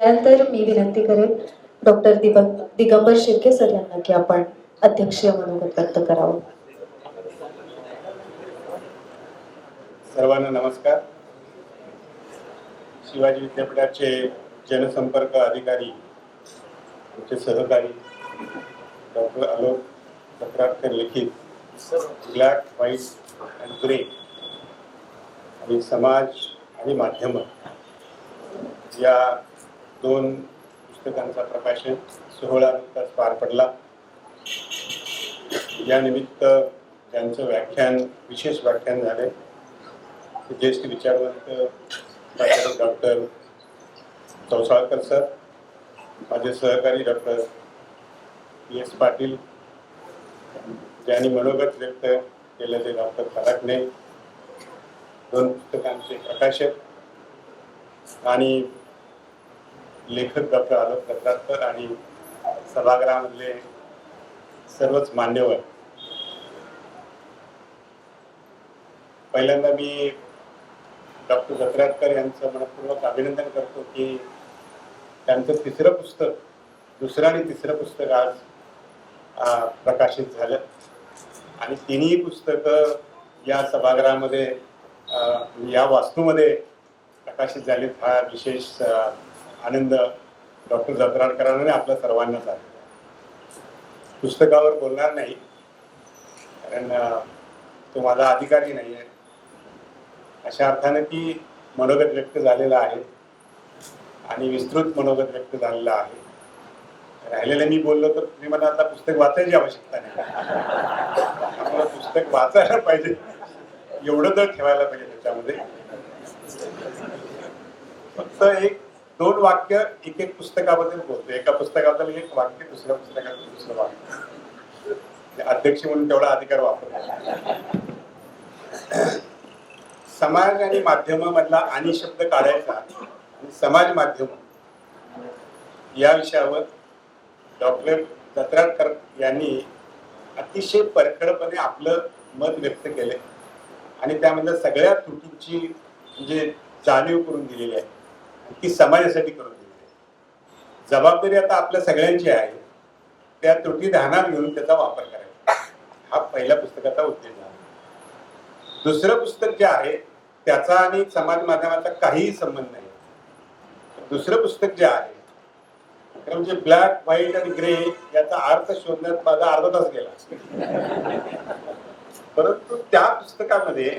त्यानंतर मी विनंती करेन डॉक्टर दिगं दिगंबर शिर्के सर यांना की आपण अध्यक्षीय मनोगत व्यक्त करावं. सर्वांना नमस्कार. शिवाजी विद्यापीठाचे जनसंपर्क अधिकारी आमचे सहकारी डॉक्टर आलोक तक्रारकर लिखित ब्लॅक व्हाईट अँड ग्रे आणि समाज आणि माध्यम या दोन पुस्तकांचा प्रकाशन सोहळा नुकताच पार पडला. यानिमित्त त्यांचं ज्यांचं व्याख्यान विशेष व्याख्यान झाले ज्येष्ठ विचारवंत प्राध्यापक डॉक्टर चौसाळकर सर माझे सहकारी डॉक्टर पी एस पाटील ज्यांनी मनोगत व्यक्त केलं ते डॉक्टर फराकणे दोन पुस्तकांचे प्रकाशक आणि लेखक डॉक्टर आलोक कत्रारकर आणि सभागृहामधले सर्वच मान्यवर. पहिल्यांदा मी डॉक्टर जत्राटकर यांचं मनपूर्वक अभिनंदन करतो की त्यांचं तिसरं पुस्तक दुसरं आणि तिसरं पुस्तक आज प्रकाशित झालं. आणि तिन्ही पुस्तकं या सभागृहामध्ये अं, या वास्तूमध्ये प्रकाशित झालीत. हा विशेष आनंद डॉक्टर जत्राटकरांना आपल्या सर्वांनाच आहे पुस्तकावर बोलणार नाही कारण तो माझा अधिकारी नाही आहे. अशा अर्थानं की मनोगत व्यक्त झालेला आहे आणि विस्तृत मनोगत व्यक्त झालेला आहे. राहिलेलं मी बोललो तर तुम्ही मला आता पुस्तक वाचायची आवश्यकता नाही. त्यामुळे पुस्तक वाचायला पाहिजे एवढं तर ठेवायला पाहिजे त्याच्यामध्ये. फक्त एक दोन वाक्य एक एक पुस्तकाबद्दल बोलतो एका पुस्तकाबद्दल एक वाक्य दुसऱ्या पुस्तकाबद्दल दुसरं वाक्य. अध्यक्ष म्हणून तेवढा अधिकार वापरतो समाज आणि माध्यमामधला आणि शब्द काढायचा आणि समाज माध्यम या विषयावर डॉक्टर दत्राटकर यांनी अतिशय परखडपणे आपलं मत व्यक्त केलं आणि त्यामधल्या सगळ्या त्रुटींची म्हणजे जाणीव करून दिलेली आहे. ती समाजासाठी करून दिलेली जबाबदारी आता आपल्या सगळ्यांची आहे. त्या त्रुटी ध्यानात घेऊन त्याचा वापर करायचा. हा पहिल्या पुस्तकाचा उद्देश आहे. दुसरं पुस्तक जे आहे त्याचा आणि समाज माध्यमाचा काहीही संबंध नाही. दुसरं पुस्तक जे आहे तर म्हणजे ब्लॅक व्हाईट आणि ग्रे याचा अर्थ शोधण्यात माझा अर्धा तास गेला. परंतु त्या पुस्तकामध्ये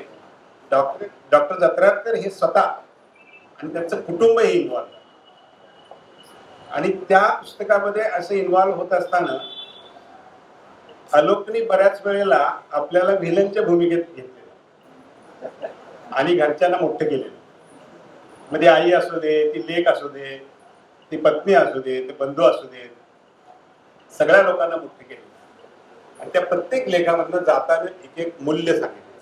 डॉक्टर डॉक्टर जत्रातकर हे स्वतः आणि त्यांचं कुटुंबही इन्व्हॉल्व आणि त्या पुस्तकामध्ये असं इन्व्हॉल्व होत असताना आलोकनी बऱ्याच वेळेला आपल्याला व्हिलनच्या भूमिकेत घेतलेलं. आणि घरच्यांना मोठं केलेलं. म्हणजे आई असू दे ती लेख असू दे ती पत्नी असू दे ते बंधू असू दे सगळ्या लोकांना मोठे केले आणि त्या प्रत्येक लेखामधनं जाताना एक एक मूल्य सांगितलं.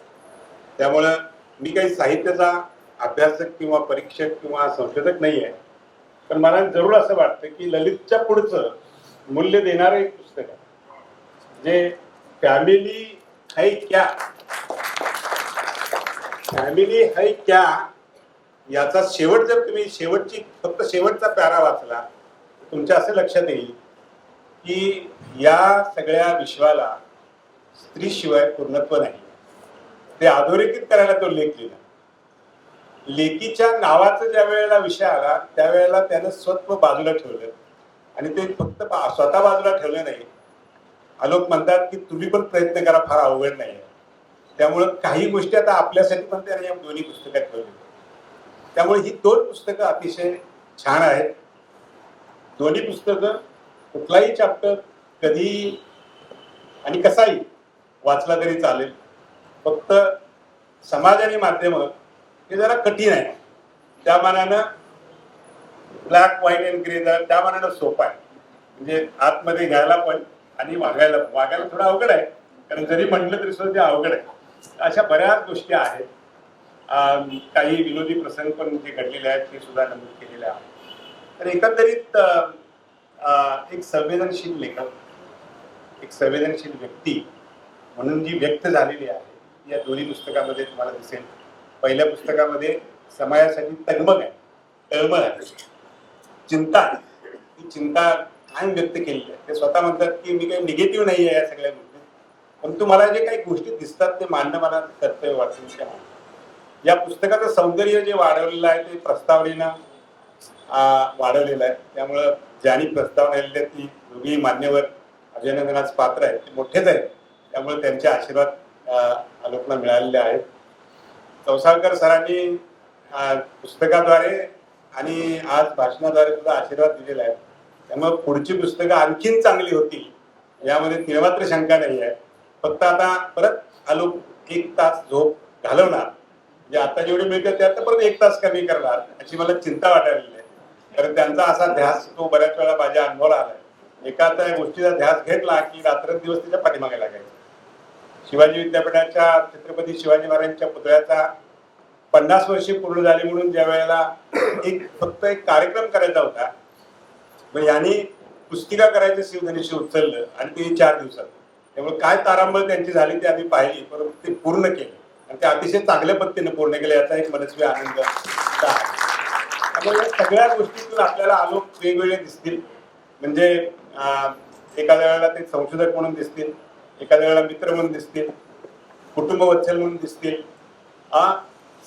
त्यामुळं मी काही साहित्याचा अभ्यासक किंवा परीक्षक किंवा संशोधक नाही आहे पण मला जरूर असं वाटतं की ललितच्या पुढचं मूल्य देणारं एक पुस्तक आहे. जे फॅमिली है क्या? फॅमिली है क्या? याचा शेवट जर तुम्ही शेवटची फक्त शेवटचा पॅरा वाचला तुमच्या असं लक्षात येईल की या सगळ्या विश्वाला स्त्रीशिवाय पूर्णत्व नाही. ते अधोरेखित करायला तो लेख लिहिला. लेकीच्या नावाचा ज्या वेळेला विषय आला त्यावेळेला त्यानं स्वत्व बाजूला ठेवलं. आणि ते फक्त बा- स्वतः बाजूला ठेवलं नाही. आलोक म्हणतात की तुम्ही पण प्रयत्न करा फार अवघड नाही. त्यामुळं काही गोष्टी आता आपल्यासाठी पण त्याने या दोन्ही पुस्तकात ठेवल्या. त्यामुळे ही दोन पुस्तकं अतिशय छान आहेत. दोन्ही पुस्तकं कुठलाही चॅप्टर कधी आणि कसाही वाचला तरी चालेल. फक्त समाज आणि माध्यमं हे जरा कठीण आहे. त्या मानानं ब्लॅक व्हाईट अँड ग्रे जरा त्या मानानं सोपा आहे. म्हणजे आतमध्ये घ्यायला पण आणि वागायला वागायला थोडं अवघड आहे. कारण जरी म्हटलं तरी सुद्धा ते अवघड आहे. अशा बऱ्याच गोष्टी आहेत. काही विनोदी प्रसंग पण जे घडलेले आहेत. ते सुद्धा नमूद केलेले आहेत. तर एकंदरीत एक संवेदनशील लेखक एक संवेदनशील व्यक्ती म्हणून जी व्यक्त झालेली आहे या दोन्ही पुस्तकामध्ये तुम्हाला दिसेल. पहिल्या पुस्तकामध्ये समाजासाठी तगमग आहे. तळमळ आहे. चिंता. ही चिंता छान व्यक्त केलेली आहे. ते स्वतः म्हणतात की मी काही निगेटिव्ह नाही आहे या सगळ्या गोष्टी. परंतु मला जे काही गोष्टी दिसतात ते मांडणं मला कर्तव्य वाटतं. या पुस्तकाचं सौंदर्य जे वाढवलेलं आहे ते प्रस्तावनेनं वाढवलेलं आहे. त्यामुळं ज्यांनी प्रस्तावना आहे ती दोघी मान्यवर अभिनंदनास पात्र आहेत. ते मोठेच आहेत. त्यामुळे त्यांचे आशीर्वाद आलोकना मिळालेले आहेत. चौसाळकर सरांनी पुस्तकाद्वारे आणि आज भाषणाद्वारे सुद्धा आशीर्वाद दिलेला आहे. त्यामुळे पुढची पुस्तकं आणखीन चांगली होतील यामध्ये तिळमात्र शंका नाही आहे. फक्त आता परत आलो एक तास झोप घालवणार. म्हणजे आता जेवढे मिळते त्यात परत एक तास कमी करणार अशी मला चिंता वाटायलेली आहे. कारण त्यांचा असा ध्यास तो बऱ्याच वेळा माझ्या अनुभवाला आलाय. एका त्या गोष्टीचा ध्यास घेतला की रात्रंदिवस त्याच्या पाठीमागे लागायचा. शिवाजी विद्यापीठाच्या छत्रपती शिवाजी महाराजांच्या पुतळ्याचा पन्नास वर्षे पूर्ण झाली म्हणून ज्या वेळेला एक फक्त एक कार्यक्रम करायचा होता मग यांनी पुस्तिका करायचं शिवधनुष्य उचललं आणि ते चार दिवसात. त्यामुळे काय तारांबळ त्यांची झाली ती आम्ही पाहिली परंतु ते पूर्ण केलं. आणि ते अतिशय चांगल्या पद्धतीने पूर्ण केलं याचा एक मनस्वी आनंद त्यामुळे या सगळ्या गोष्टीतून आपल्याला आलोक वेगवेगळे दिसतील. म्हणजे एखाद्या वेळेला ते संशोधक म्हणून दिसतील. एखाद्या वेळेला मित्र म्हणून दिसतील कुटुंबवत्सल म्हणून दिसतील आ,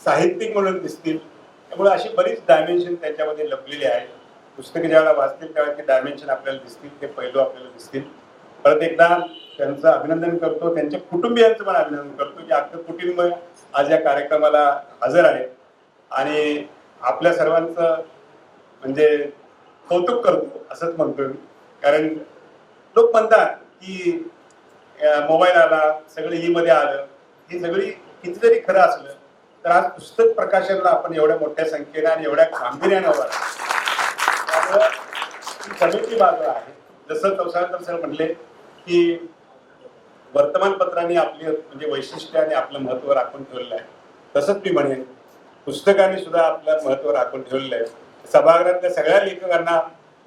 साहित्यिक म्हणून दिसतील त्यामुळे अशी बरीच डायमेन्शन त्याच्यामध्ये लपलेली आहे पुस्तके ज्यावेळेला वाचतील त्यावेळेला ते डायमेन्शन आपल्याला दिसतील ते पैलू आपल्याला दिसतील. परत एकदा त्यांचं अभिनंदन करतो त्यांच्या कुटुंबियांचं पण अभिनंदन करतो की आपलं कुटुंब आज या कार्यक्रमाला हजर आहे आणि आपल्या सर्वांचं म्हणजे कौतुक करतो असंच म्हणतो मी. कारण लोक म्हणतात की मोबाईल आला सगळं ई मध्ये आलं ही सगळी किती जरी खरं असलं तर आज पुस्तक प्रकाशनला आपण एवढ्या मोठ्या संख्येने आणि एवढ्या गांभीर्याने उभा राहिलो. सगळी बाजू आहे. जसं चौसाळकर सर म्हणले की वर्तमानपत्रांनी आपली म्हणजे वैशिष्ट्य आणि आपलं महत्त्व राखून ठेवलेलं आहे. तसंच मी म्हणेन पुस्तकांनी सुद्धा आपलं महत्त्व राखून ठेवलेलं आहे. सभागृहातल्या सगळ्या लेखकांना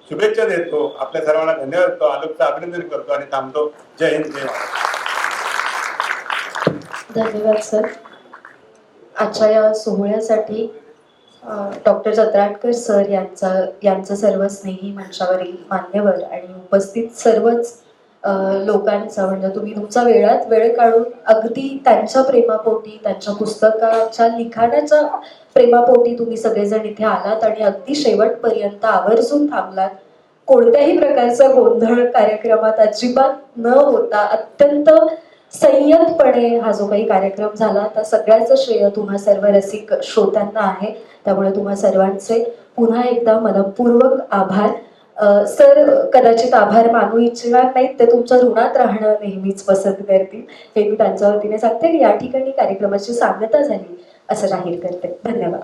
शुभेच्छा देतो. आपल्या सर्वांना धन्यवाद देतो. आलोकचं अभिनंदन करतो आणि थांबतो. जय हिंद जय महाराष्ट्र. धन्यवाद सर. आजच्या या सोहळ्यासाठी डॉक्टर जत्राटकर सर यांचा यांचं सर्व स्नेही मंचावरील मान्यवर आणि उपस्थित सर्वच लोकांचा म्हणजे तुम्ही तुमचा वेळात वेळ काढून अगदी त्यांच्या प्रेमापोटी त्यांच्या पुस्तकाच्या लिखाणाच्या प्रेमापोटी तुम्ही सगळेजण इथे आलात आणि अगदी शेवटपर्यंत आवर्जून थांबलात. कोणत्याही प्रकारचा गोंधळ कार्यक्रमात अजिबात न होता अत्यंत संयतपणे हा जो काही कार्यक्रम झाला त्या सगळ्याचं श्रेय तुम्हा सर्व रसिक श्रोत्यांना आहे. त्यामुळे तुम्हा सर्वांचे पुन्हा एकदा मनपूर्वक आभार. सर कदाचित आभार मानू इच्छिणार नाहीत ते तुमच्या ऋणात राहणं नेहमीच पसंत करतील. हे मी त्यांच्या वतीने सांगते या ठिकाणी कार्यक्रमाची सांगता झाली असं जाहीर करते. धन्यवाद.